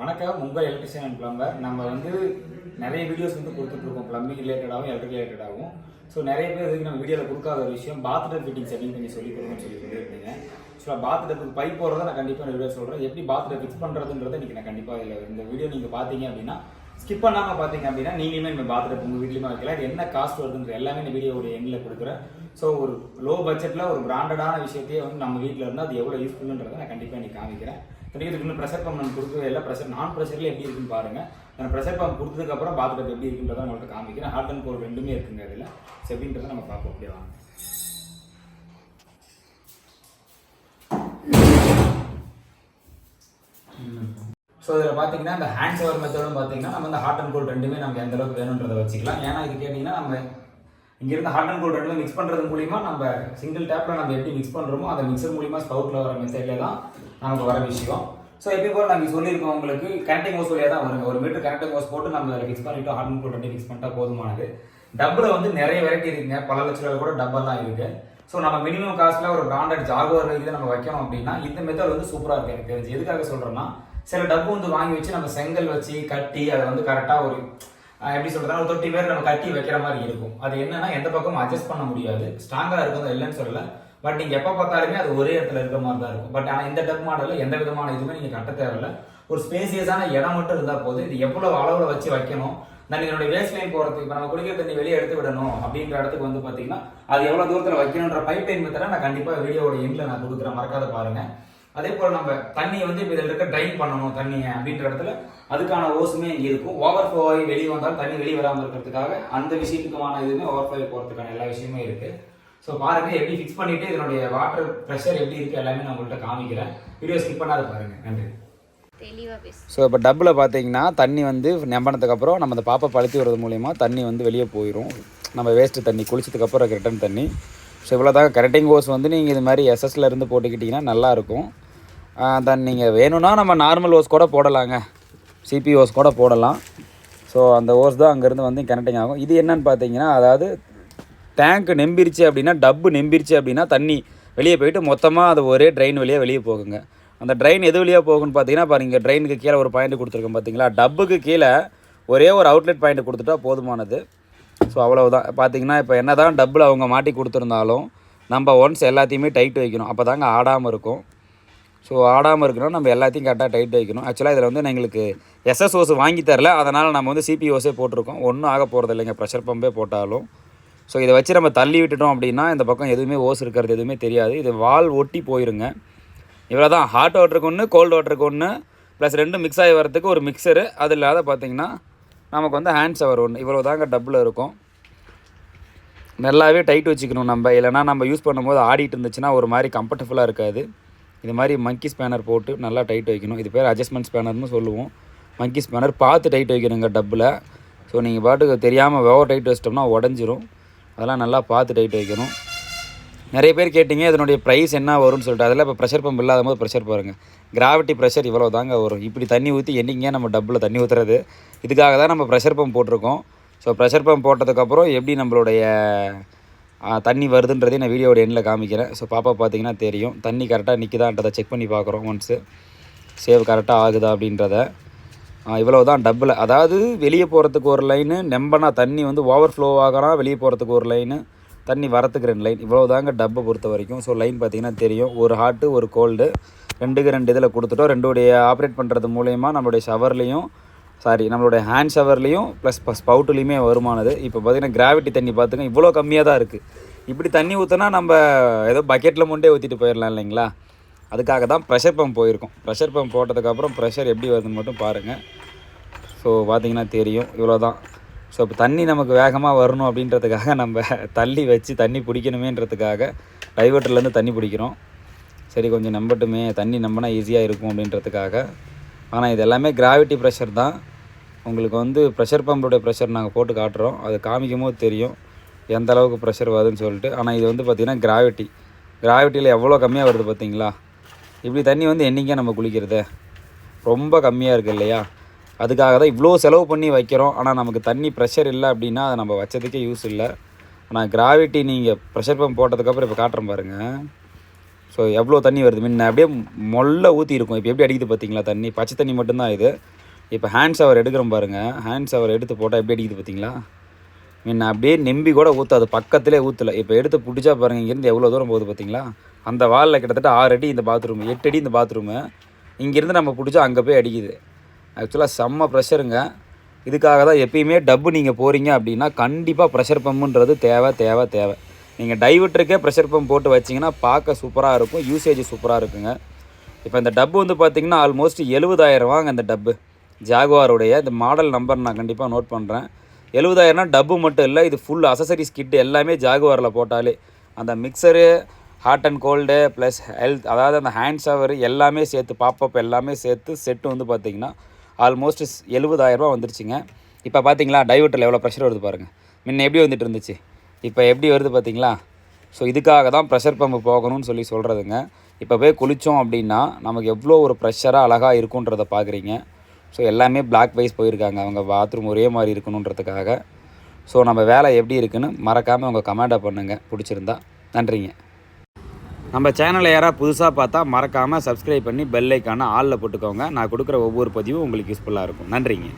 வணக்கம். உங்கள் electrician and plumber. நம்ம வந்து நிறைய வீடியோஸ் வந்து கொடுத்துட்ருக்கோம். பிளம்பிங் ரிலேட்டடாகவும் எலக்ட்ரிக் ரிலேட்டடாகவும் ஸோ நிறைய பேர் இதுக்கு நம்ம வீடியோவில் கொடுக்காத ஒரு விஷயம் பாத்ரூம் ஃபிட்டிங்ஸ் அப்படின்னு கொஞ்சம் சொல்லி கொடுங்கன்னு சொல்லி சொல்லியிருந்தீங்க. ஸோ பாத்ரூமுக்கு பைப் போடுறத நான் கண்டிப்பாக இந்த வீடியோ சொல்கிறேன் எப்படி பாத்ரூம் ஃபிக்ஸ் பண்ணுறதுன்றதை இன்றைக்கி நான் கண்டிப்பாக இல்லை இந்த வீடியோ நீங்கள் பார்த்தீங்க அப்படின்னா ஸ்கிப் பண்ணாமல் பார்த்தீங்க அப்படின்னா நீங்களுமே இந்த பாத்ரூம் உங்கள் வீட்லையுமே வைக்கலாம். இது என்ன காஸ்ட் வருதுன்ற எல்லாமே இந்த வீடியோடைய எண்ணில் கொடுக்குறேன். ஸோ ஒரு லோ பட்ஜெட்டில் ஒரு பிராண்டடான விஷயத்தையே வந்து நம்ம வீட்டில் இருந்தால் அது எவ்வளோ யூஸ்ஃபுல்ன்றதை நான் கண்டிப்பாக நீ காமிக்கிறேன். இத்தனைக்கு இதுக்கு ப்ரெஷர் பம்ப் நான் கொடுக்கவே இல்லை. ப்ரெஷர் நான் ப்ரெஷரில் எப்படி இருக்குன்னு பாருங்கள் நான் ப்ரெஷர் பம்ப் கொடுத்ததுக்கப்புறம் பாத்ரூம் எப்படி இருக்குன்றதை உங்கள்கிட்ட காமிக்கிறேன். ஹார்ட் அண்ட் கோல் ரெண்டுமே இருக்குங்க அதில் ஸோ எப்படின்றத நம்ம பார்ப்போம். அப்படியே வாங்க. ஸோ இதில் பார்த்தீங்கன்னா இந்த ஹேண்ட் ஓவர் மெத்தடும் பார்த்தீங்கன்னா நம்ம இந்த ஹார்ட் அண்ட் கோல்ட் ரெண்டுமே நம்ம எந்த அளவுக்கு வேணுன்றதை வச்சுக்கலாம். ஏன்னா இது கேட்டிங்கன்னா நம்ம இங்கேருந்து ஹாட் அண்ட் கோல்ட் ரெண்டுமே மிக்ஸ் பண்ணுறது மூலிமா நம்ம சிங்கிள் டேப்பில் நம்ம எப்படி மிக்ஸ் பண்ணுறோமோ அந்த மிக்சர் மூலிமா ஸ்பவுட்டில் வர மெத்தட்லேயே தான் நமக்கு வர விஷயம். ஸோ எப்பயும் போல் நாங்கள் சொல்லியிருக்கோம் உங்களுக்கு கனெக்டிங் ஹோஸ் வழியாக தான் வருங்க. ஒரு மீட்டர் கனெக்டிங் ஹோஸ் போட்டு நம்ம அதில் ஃபிக்ஸ் பண்ணிவிட்டு ஹாட் அண்ட் கோல்ட் ரெண்டு ஃபிக்ஸ் பண்ணிட்டா போதுமானது. டப்பில் வந்து நிறைய வெரைட்டி இருக்குங்க. பல லட்ச ரூபாய் கூட டப்பெல்லாம் இருக்குது ஸோ நம்ம மினிமம் காஸ்ட்டில் ஒரு பிராண்டட் ஜாகுவர் இதை நம்ம வைக்கணும் அப்படின்னா இந்த மெத்தட் வந்து சூப்பராக இருக்கு. எனக்கு தெரிஞ்சு. எதுக்காக சொல்கிறேன்னா சில டப்பு வந்து வாங்கி வச்சு நம்ம செங்கல் வச்சு கட்டி அதை வந்து கரெக்டாக ஒரு எப்படி சொல்றதுன்னா ஒரு தொட்டி பேர் நம்ம கட்டி வைக்கிற மாதிரி இருக்கும். அது என்னன்னா எந்த பக்கமும் அட்ஜஸ்ட் பண்ண முடியாது. ஸ்ட்ராங்காக இருக்கும் இல்லைன்னு சொல்லல. பட் நீங்க எப்போ பார்த்தாலுமே அது ஒரே இடத்துல இருக்கிற மாதிரி தான் இருக்கும். பட் ஆனால் இந்த டப் மாடலில் எந்த விதமான இதுவுமே நீங்க கட்ட தேவையில்ல. ஒரு ஸ்பேசியஸான இடம் மட்டும் இருந்தால் போதும். இது எவ்வளவு அளவில் வச்சு வைக்கணும்? நான் இதனுடைய வேஸ்ட் லைன் போகிறதுக்கு இப்போ நம்ம குடிக்கிற தண்ணி வெளியே எடுத்து விடணும் அப்படின்ற இடத்துக்கு வந்து பார்த்தீங்கன்னா அது எவ்வளோ தூரத்தில் வைக்கணுன்ற பைப் லைன் மெத்தடை நான் கண்டிப்பாக வீடியோட எண்டில் நான் கொடுக்குறேன். மறக்காத பாருங்க. அதே போல் நம்ம தண்ணி வந்து இப்போ இதில் இருக்க ட்ரைன் பண்ணணும் தண்ணியை அப்படின்ற இடத்துல அதுக்கான ஓஸுமே இங்கே இருக்கும். ஓவர் ஃப்ளோ ஆகி வெளியே வந்தாலும் தண்ணி வெளியே வராமல் இருக்கிறதுக்காக அந்த விஷயத்துக்குமான இதுவுமே ஓவர் ஃப்ளோ போகிறதுக்கான எல்லா விஷயமே இருக்குது ஸோ பாருங்க எப்படி ஃபிக்ஸ் பண்ணிட்டு இதனுடைய வாட்டர் ப்ரெஷர் எப்படி இருக்கு எல்லாமே நான் உங்கள்கிட்ட காமிக்கிறேன். வீடியோ ஸ்கிப் பண்ணாத பாருங்க. நன்றி. தெளிவா பேசு. ஸோ இப்போ டப்பில் பார்த்தீங்கன்னா தண்ணி வந்து நம்பினதுக்கு அப்புறம் நம்ம அந்த பாப்பை பழுத்தி விடுறது மூலிமா தண்ணி வந்து வெளியே போயிடும் நம்ம வேஸ்ட்டு தண்ணி குளிச்சதுக்கப்புறம் ரிட்டர்ன் தண்ணி. ஸோ இவ்வளோ தாங்க கரெக்டிங் ஹோஸ் வந்து நீங்கள் இது மாதிரி இருந்து போட்டுக்கிட்டிங்கன்னா நல்லாயிருக்கும் தென் நீங்கள் வேணும்னா நம்ம நார்மல் ஓஸ் கூட போடலாங்க. சிபி ஓஸ் கூட போடலாம். ஸோ அந்த ஹோஸ் தான் அங்கேருந்து வந்து கனெக்டிங் ஆகும். இது என்னன்னு பார்த்தீங்கன்னா அதாவது டேங்க் நெம்பிருச்சு அப்படின்னா டப்பு நெம்பிருச்சு அப்படின்னா தண்ணி வெளியே போயிட்டு மொத்தமாக அது ஒரே ட்ரெயின் வழியாக வெளியே போகுங்க. அந்த ட்ரெயின் எது வழியாக போகுன்னு பார்த்தீங்கன்னா பாருங்க ட்ரெயினுக்கு கீழே ஒரு பாயிண்ட் கொடுத்துருக்கோம் பார்த்தீங்களா டப்புக்கு கீழே ஒரே ஒரு அவுட்லெட் பாயிண்ட் கொடுத்துட்டா போதுமானது. ஸோ அவ்வளவுதான். பார்த்தீங்கன்னா இப்போ என்ன தான் டப்பில் அவங்க மாட்டி கொடுத்துருந்தாலும் நம்ம ஒன்ஸ் எல்லாத்தையுமே டைட் வைக்கணும். அப்போ தாங்க ஆடாமல் இருக்கும். ஸோ ஆடாமல் இருக்கணும் நம்ம எல்லாத்தையும் கரெக்டாக டைட் வைக்கணும் ஆக்சுவலாக இதில் வந்து எங்களுக்கு எஸ்எஸ் ஓஸ் வாங்கி தரல. அதனால் நம்ம வந்து சிபி ஓஸே போட்டிருக்கோம். ஒன்றும் ஆக போகிறது இல்லைங்க. ப்ரெஷர் பம்பே போட்டாலும். ஸோ இதை வச்சு நம்ம தள்ளி விட்டுட்டோம் அப்படின்னா இந்த பக்கம் எதுவுமே ஓஸ் இருக்கிறது எதுவுமே தெரியாது. இது வால் ஒட்டி போயிருங்க. இவ்வளோ தான் ஹாட் வாட்டருக்கு ஒன்று கோல்டு வாட்டருக்கு ஒன்று ப்ளஸ் ரெண்டும் மிக்ஸ் ஆகி வரதுக்கு ஒரு மிக்சரு அது இல்லாத பார்த்தீங்கன்னா நமக்கு வந்து ஹேண்ட் ஷவர் ஒன்று இவ்வளோ தாங்க டப்பில் இருக்கும். நல்லாவே டைட் வச்சுக்கணும் நம்ம. இல்லைனா நம்ம யூஸ் பண்ணும்போது ஆடிட்டு இருந்துச்சுன்னா ஒரு மாதிரி கம்ஃபர்டபுளாக இருக்காது. இது மாதிரி மங்கி ஸ்பேனர் போட்டு நல்லா டைட் வைக்கணும். இது பேர் அட்ஜஸ்ட்மெண்ட் ஸ்பேனர்னு சொல்லுவோம். மங்கி ஸ்பேனர் பார்த்து டைட் வைக்கணுங்க டப்பில். ஸோ நீங்கள் பாட்டுக்கு தெரியாமல் ஓவர் டைட் வச்சிட்டோம்னா உடஞ்சிரும். அதெல்லாம் நல்லா பார்த்து டைட் வைக்கணும். நிறைய பேர் கேட்டிங்க இதனுடைய ப்ரைஸ் என்ன வரும்னு சொல்லிட்டு. அதில் இப்போ ப்ரெஷர் பம்ப் இல்லாத போது ப்ரெஷர் பாருங்கள் கிராவிட்டி ப்ரெஷர் இவ்வளோ தாங்க வரும். இப்படி தண்ணி ஊற்றி என்றைக்கே நம்ம டப்பில் தண்ணி ஊற்றுறது இதுக்காக தான் நம்ம ப்ரெஷர் பம்ப் போட்டிருக்கோம். ஸோ ப்ரெஷர் பம்ப் போட்டதுக்கப்புறம் எப்படி நம்மளுடைய தண்ணி வருதுன்றதே நான் வீடியோட எண்டில் காமிக்கிறேன். ஸோ பாப்பா பார்த்தீங்கன்னா தெரியும். தண்ணி கரெக்டாக நிற்குதான்றதை செக் பண்ணி பார்க்குறோம் ஒன்ஸு சேவ் கரெக்டாக ஆகுதா அப்படின்றத. இவ்வளோ தான் டப்பில் அதாவது வெளியே போகிறதுக்கு ஒரு லைனு நெம்பனா தண்ணி வந்து ஓவர் ஃப்ளோ ஆகலாம் வெளியே போகிறதுக்கு ஒரு லைனு தண்ணி வரத்துக்கு ரெண்டு லைன் இவ்வளோ தாங்க டப்பை பொறுத்த வரைக்கும். ஸோ லைன் பார்த்தீங்கன்னா தெரியும். ஒரு ஹாட்டு ஒரு கோல்டு ரெண்டுக்கு ரெண்டு இதில் கொடுத்துட்டோம். ரெண்டுடைய ஆப்ரேட் பண்ணுறது மூலயமா நம்மளுடைய ஷவர்லேயும் சாரி நம்மளுடைய ஹேண்ட் ஷவர்லேயும் ப்ளஸ் ஸ்பவுட்லேயுமே வருமானது. இப்போ பார்த்தீங்கன்னா கிராவிட்டி தண்ணி பார்த்துங்க இவ்வளோ கம்மியாக தான் இருக்குது இப்படி தண்ணி ஊற்றினா நம்ம ஏதோ பக்கெட்டில் முண்டே ஊற்றிட்டு போயிடலாம் இல்லைங்களா? அதுக்காக தான் ப்ரெஷர் பம்ப் போயிருக்கோம். ப்ரெஷர் பம்ப் போட்டதுக்கப்புறம் ப்ரெஷர் எப்படி வருதுன்னு மட்டும் பாருங்கள் ஸோ பார்த்தீங்கன்னா தெரியும். இவ்வளோ தான் ஸோ இப்போ தண்ணி நமக்கு வேகமாக வரணும் அப்படின்றதுக்காக நம்ம தள்ளி வச்சு தண்ணி பிடிக்கணுமேன்றதுக்காக டைவர்ட்டர்லேருந்து தண்ணி பிடிக்கிறோம். சரி கொஞ்சம் நம்பட்டுமே. தண்ணி நம்பினா ஈஸியாக இருக்கும் அப்படின்றதுக்காக ஆனால் இது எல்லாமே கிராவிட்டி ப்ரெஷர் தான். உங்களுக்கு வந்து ப்ரெஷர் பம்புடைய ப்ரெஷர் நாங்கள் போட்டு காட்டுறோம். அது காமிக்கும் போது தெரியும் எந்த அளவுக்கு ப்ரெஷர் வருதுன்னு சொல்லிட்டு. ஆனால் இது வந்து பார்த்திங்கன்னா கிராவிட்டி கிராவிட்டியில் எவ்வளோ கம்மியாக வருது பார்த்தீங்களா இப்படி தண்ணி வந்து என்றைக்கே நம்ம குளிக்கிறது? ரொம்ப கம்மியாக இருக்குது இல்லையா? அதுக்காக தான் இவ்வளோ செலவு பண்ணி வைக்கிறோம். ஆனால் நமக்கு தண்ணி ப்ரெஷர் இல்லை அப்படின்னா அதை நம்ம வச்சதுக்கே யூஸ் இல்லை. ஆனால் கிராவிட்டி நீங்கள் ப்ரெஷர் பம்ப் போட்டதுக்கப்புறம் இப்போ காட்டுறேன் பாருங்கள் ஸோ எவ்வளோ தண்ணி வருது? முன்ன அப்படியே மொல்ல ஊற்றி இருக்கும் இப்போ எப்படி அடிக்குது பார்த்தீங்களா தண்ணி? பச்சை தண்ணி மட்டும்தான் இது. இப்போ ஹேண்ட் ஷவர் எடுக்கிறோம் பாருங்கள் ஹேண்ட் ஷவர் எடுத்து போட்டால் எப்படி அடிக்குது பார்த்தீங்களா? முன்ன அப்படியே நெம்பி கூட ஊற்றாது பக்கத்திலே ஊற்றல இப்போ எடுத்து பிடிச்சா பாருங்கள் இங்கேருந்து எவ்வளோ தூரம் போகுது பார்த்தீங்களா? அந்த வாலில் கிட்டத்தட்ட ஆறு அடி இந்த பாத்ரூம் எட்டு அடி இந்த பாத்ரூமு இங்கேருந்து நம்ம பிடிச்சா அங்கே போய் அடிக்குது. ஆக்சுவலாக செம்ம ப்ரெஷருங்க இதுக்காக தான் எப்பயுமே டப்பு நீங்கள் போகிறீங்க அப்படின்னா கண்டிப்பாக ப்ரெஷர் பம்புன்றது தேவை தேவை தேவை. நீங்கள் டைவிட்ருக்கே ப்ரெஷர் பம்ப் போட்டு வச்சிங்கன்னா பார்க்க சூப்பராக இருக்கும் யூசேஜ் சூப்பராக இருக்குங்க. இப்போ இந்த டப்பு வந்து பார்த்தீங்கன்னா ஆல்மோஸ்ட் எழுபதாயிரம் வாங்க இந்த டப்பு ஜாகுவாருடைய இந்த மாடல் நம்பர் நான் கண்டிப்பாக நோட் பண்ணுறேன் எழுபதாயிரம்னா டப்பு மட்டும் இல்லை இது ஃபுல் அசசரிஸ் கிட்டு எல்லாமே ஜாகுவாரில் போட்டாலே. அந்த mixer hot and cold plus health அதாவது அந்த ஹேண்ட் ஷவர் எல்லாமே சேர்த்து பாப்பப் எல்லாமே சேர்த்து செட்டு வந்து பார்த்தீங்கன்னா ஆல்மோஸ்ட் எழுபதாயிரரூபா வந்துருச்சுங்க. இப்போ பார்த்தீங்களா டைவர்ட்டில் எவ்வளோ ப்ரெஷர் வருது பாருங்கள் முன்ன எப்படி வந்துட்டு இருந்துச்சு? இப்போ எப்படி வருது பார்த்தீங்களா? ஸோ இதுக்காக தான் ப்ரெஷர் பம்பு போகணும்னு சொல்லி சொல்கிறதுங்க இப்போ போய் குளித்தோம் அப்படின்னா நமக்கு எவ்வளோ ஒரு ப்ரெஷராக அழகாக இருக்குன்றதை பார்க்குறீங்க. ஸோ எல்லாமே பிளாக் வைஸ் போயிருக்காங்க. அவங்க பாத்ரூம் ஒரே மாதிரி இருக்கணுன்றதுக்காக. ஸோ நம்ம வேலை எப்படி இருக்குன்னு மறக்காமல் உங்கள் கமெண்டை பண்ணுங்கள் பிடிச்சிருந்தா நன்றிங்க. நம்ம சேனலை யாராவது புதுசாக பார்த்தா மறக்காமல் சப்ஸ்கிரைப் பண்ணி பெல் ஐக்கான ஆளில் போட்டுக்கோங்க. நான் கொடுக்குற ஒவ்வொரு பதிவும் உங்களுக்கு யூஸ்ஃபுல்லாக இருக்கும். நன்றிங்க.